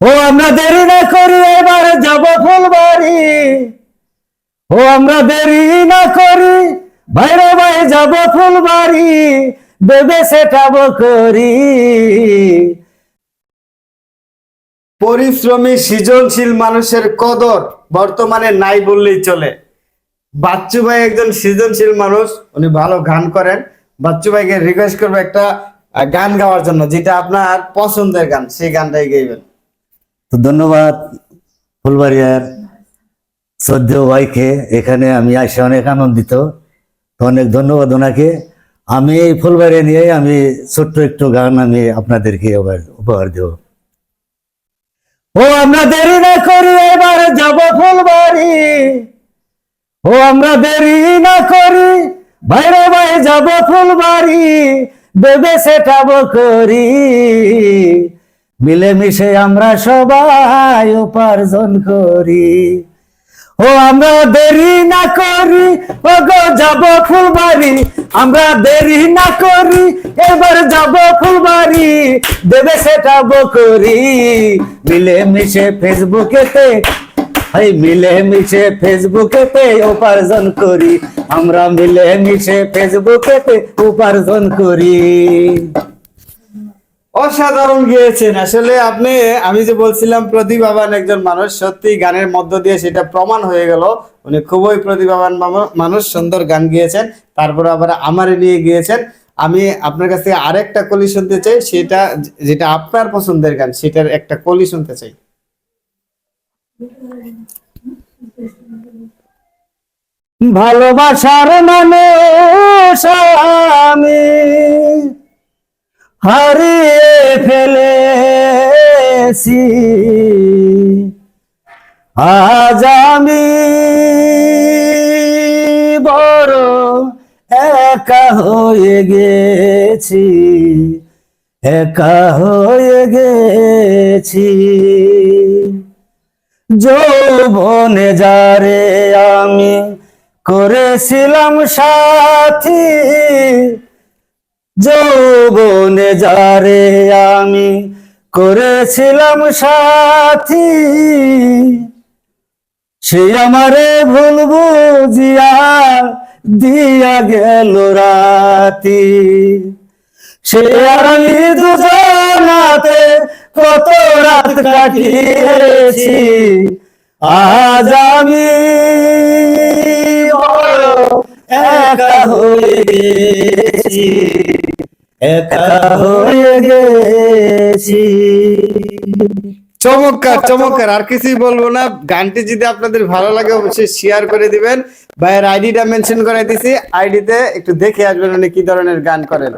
ও, আমরা দেরি না করি, এবার যাব ফুলবাড়ি। ও, আমরা দেরি না করি, বাইরে বাইরে যাব ফুলবাড়ি। দেবে সেটাবো করি পরিশ্রমী, সৃজনশীল মানুষের কদর বর্তমানে নাই বললেই চলে। বাচ্চু ভাই একজন সৃজনশীল মানুষ, উনি ভালো গান করেন। বাচ্চু ভাইকে রিকোয়েস্ট করব একটা গান গাওয়ার জন্য, যেটা আপনার পছন্দের গান, সেই গানটাই গাইবেন। তো ধন্যবাদ, ফুলবাড়িয়ার শ্রদ্ধেয় ভাইকে এখানে আমি আসে অনেক আনন্দিত। তো অনেক ধন্যবাদ ওনাকে। আমি এই ফুলবাড়ি নিয়ে আমি ছোট্ট একটু গান আমি আপনাদেরকে উপহার দেব। ও, আমরা দেরি না করি এবার যাব ফুলবাড়ি। ও, আমরা দেরি না করি বাইরে বাইরে যাব ফুলবাড়ি। দেবে সেটাবো করি মিলেমিশে আমরা সবাই উপার্জন করি। ও, আমরা দেরি না করি ও গো যাব ফুলবাড়ি। আমরা দেরি না করি, এবার যাব ফুলবাড়ি। দেবে সেটা করি মিলেমিশে ফেসবুকেতে এই মিলে মিশে ফেসবুকেতে উপার্জন করি। আমরা মিলে মিশে ফেসবুকেতে উপার্জন করি। অসাধারণ গিয়েছেন। আসলে আপনি, আমি যে বলছিলাম প্রতিভাবান একজন মানুষ, সত্যি গানের মধ্য দিয়ে সেটা প্রমাণ হয়ে গেল। উনি খুবই প্রতিভাবান মানুষ, সুন্দর গান গিয়েছেন। তারপর আবার আমারে নিয়ে গিয়েছেন। আমি আপনার কাছ থেকে আরেকটা কলি শুনতে চাই, সেটা যেটা আপনার পছন্দের গান, সেটার একটা কলি শুনতে চাই। ভালোবাসার মানুষ আমি হারিয়ে ফেলেছি। আজ আমি বড় একা হয়ে গেছি, একা হয়ে গেছি। যৌবনে যারে আমি করেছিলাম সাথী যৌবনে যারে আমি করেছিলাম সাথী, সে আমারে ভুল বুঝিয়া দিয়া গেল রাতি। সে আর আমি দুজনাতে কত রাত কাটিয়েছি, আজ আমি একা হয়ে গেছি, একা হয়ে গেছি। চমৎকার চমৎকার। আর কিছুই বলব না। গানটি যদি আপনাদের ভালো লাগে, অবশ্যই শেয়ার করে দিবেন। ভাইয়ের আইডিটা মেনশন করে দিছি। আইডিতে একটু দেখে আসবেন উনি কি ধরনের গান করেন।